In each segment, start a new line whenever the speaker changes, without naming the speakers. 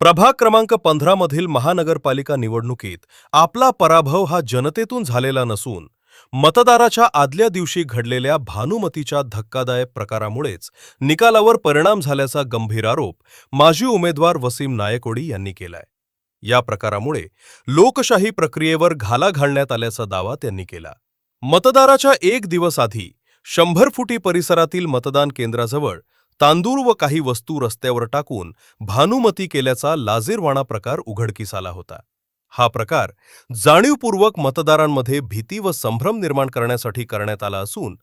प्रभाग क्रमांक पंधरा मधील महानगरपालिका निवडणुकीत आपला पराभव हा जनतेतून झालेला नसून मतदाराच्या आदल्या दिवशी घडलेल्या भानुमतीच्या धक्कादायक प्रकारामुळेच निकालावर परिणाम झाल्याचा गंभीर आरोप माजी उमेदवार वसीम नायकोडी यांनी केलाय. या प्रकारामुळे लोकशाही प्रक्रियेवर घाला घालण्यात आल्याचा दावा त्यांनी केला. मतदाराच्या एक दिवस आधी शंभर फुटी परिसरातील मतदान केंद्राजवळ तांदूळ व काही वस्तू रस्त्यावर टाकून भानुमती केल्याचा लाजीरवाणा प्रकार उघडकीस आला होता. हा प्रकार जाणीवपूर्वक मतदारांमध्ये भीती व संभ्रम निर्माण करण्यासाठी करण्यात आला असून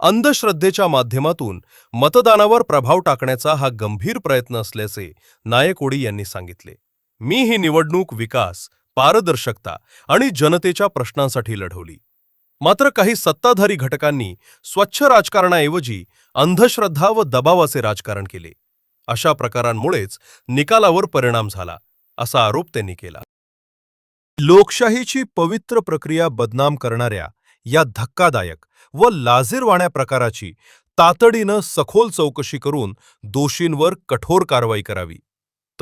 अंधश्रद्धेच्या माध्यमातून मतदानावर प्रभाव टाकण्याचा हा गंभीर प्रयत्न असल्याचे नायकोडी यांनी सांगितले. मी ही निवडणूक विकास पारदर्शकता आणि जनतेच्या प्रश्नांसाठी लढवली. मात्र काही सत्ताधारी घटकांनी स्वच्छ राजकारणाऐवजी अंधश्रद्धा व दबावाचे राजकारण केले. अशा प्रकारांमुळेच निकालावर परिणाम झाला असा आरोप त्यांनी केला. लोकशाहीची पवित्र प्रक्रिया बदनाम करणाऱ्या या धक्कादायक व लाजीरवाण्या प्रकाराची तातडीनं सखोल चौकशी करून दोषींवर कठोर कारवाई करावी.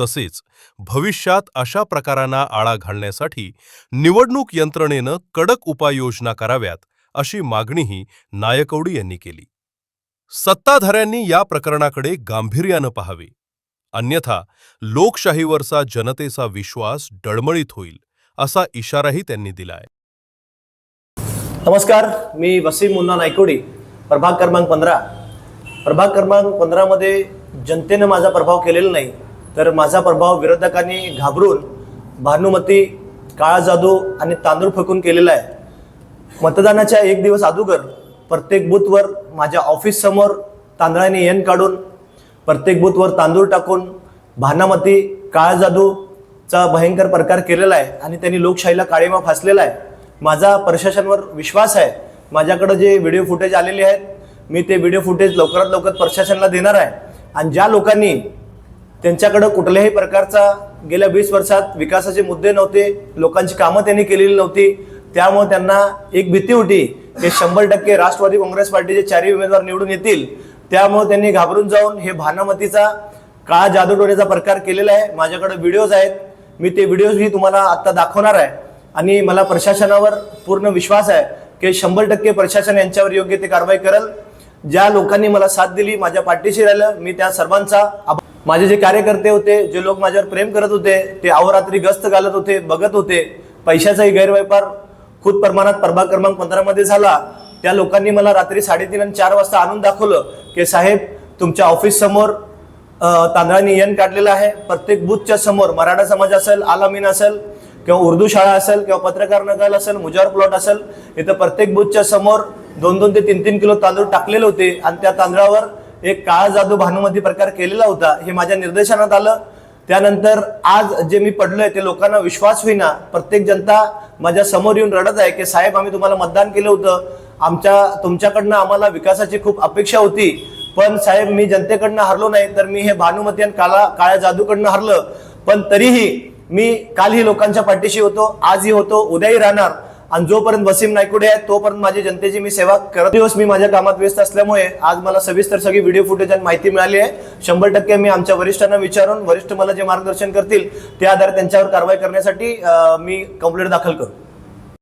तसेच भविष्यात अशा प्रकारांना आळा घालण्यासाठी निवडणूक यंत्रणेनं कडक उपाययोजना कराव्यात अशी मागणीही नायकवडी यांनी केली. सत्ताधाऱ्यांनी या प्रकरणाकडे गांभीर्यानं पाहावे. अन्यथा लोकशाहीवरचा जनतेचा विश्वास डळमळीत होईल असा इशाराही त्यांनी दिलाय.
नमस्कार मी वसीम मुन्ना नायकोडी प्रभाग क्रमांक पंधरा. प्रभाग क्रमांक पंधरामध्ये जनतेनं माझा प्रभाव केलेला नाही तर माझा प्रभाव विरोधकांनी घाबरून भानुमती काळा जादू आणि तांदूळ फेकून केलेला आहे. मतदानाच्या एक दिवस अगोदर प्रत्येक बूथवर माझ्या ऑफिससमोर तांदळाने येण काढून प्रत्येक बूथवर तांदूळ टाकून भानामती काळा जादूचा भयंकर प्रकार केलेला आहे आणि त्यांनी लोकशाहीला काळीमा फासलेला आहे. माझा प्रशासनावर विश्वास आहे. माझ्याकडं जे व्हिडिओ फुटेज आलेले आहेत मी ते व्हिडिओ फुटेज लवकरात लवकर प्रशासनाला देणार आहे. आणि ज्या लोकांनी त्यांच्याकडं कुठल्याही प्रकारचा गेल्या वीस वर्षात विकासाचे मुद्दे नव्हते लोकांची कामं त्यांनी केलेली नव्हती. त्यामुळे त्यांना एक भीती होती की शंभर टक्के राष्ट्रवादी काँग्रेस पार्टीचे चारही उमेदवार निवडून येतील. त्यामुळे त्यांनी घाबरून जाऊन हे भानामतीचा काळा जादूटोण्याचा प्रकार केलेला आहे. माझ्याकडे व्हिडिओज आहेत. मी ते व्हिडिओजही तुम्हाला आत्ता दाखवणार आहे. आणि मला प्रशासनावर पूर्ण विश्वास आहे की शंभर टक्के प्रशासन यांच्यावर योग्य ते कारवाई करेल. ज्या लोकांनी मला साथ दिली माझ्या पाठीशी राहिलं मी त्या सर्वांचा आभार- माझे जे कार्यकर्ते होते जे लोक माझ्यावर प्रेम करत होते ते अहोरात्री गस्त घालत होते बघत होते. पैशाचाही गैरव्यापार खूप प्रमाणात प्रभाग क्रमांक पंधरामध्ये झाला. त्या लोकांनी मला रात्री साडेतीन आणि चार वाजता आणून दाखवलं की साहेब तुमच्या ऑफिस समोर तांदळाने यन काढलेलं आहे. प्रत्येक बूथच्या समोर मराठा समाज असेल आलामीन असेल किंवा उर्दू शाळा असेल किंवा पत्रकार नगर असेल मुजावर प्लॉट असेल इथं प्रत्येक बूथच्या समोर दोन दोन ते तीन तीन किलो तांदूळ टाकलेले होते आणि त्या तांदळावर एक काळा जादू भानुमती प्रकार केलेला होता हे माझ्या निर्देशनात आलं. त्यानंतर आज जे मी पडलोय ते लोकांना विश्वास होईना. प्रत्येक जनता माझ्यासमोर येऊन रडत आहे की साहेब आम्ही तुम्हाला मतदान केलं होतं. आमच्या तुमच्याकडनं आम्हाला विकासाची खूप अपेक्षा होती. पण साहेब मी जनतेकडनं हरलो नाही तर मी हे भानुमती आणि काळा काळ्या जादूकडनं हरलं. पण तरीही मी कालही लोकांच्या पाठीशी होतो आजही होतो उद्याही राहणार. आणि जोपर्यंत वसीम नायकुडे आहे तोपर्यंत माझी जनतेची मी सेवा करत दिवस मी माझ्या कामात व्यस्त असल्यामुळे आज मला सविस्तर सगळी व्हिडिओ फुटेज आणि माहिती मिळाली आहे. शंभर टक्के मी आमच्या वरिष्ठांना विचारून वरिष्ठ मला जे मार्गदर्शन करतील त्या आधारे त्यांच्यावर कारवाई करण्यासाठी मी कंप्लेंट दाखल करू.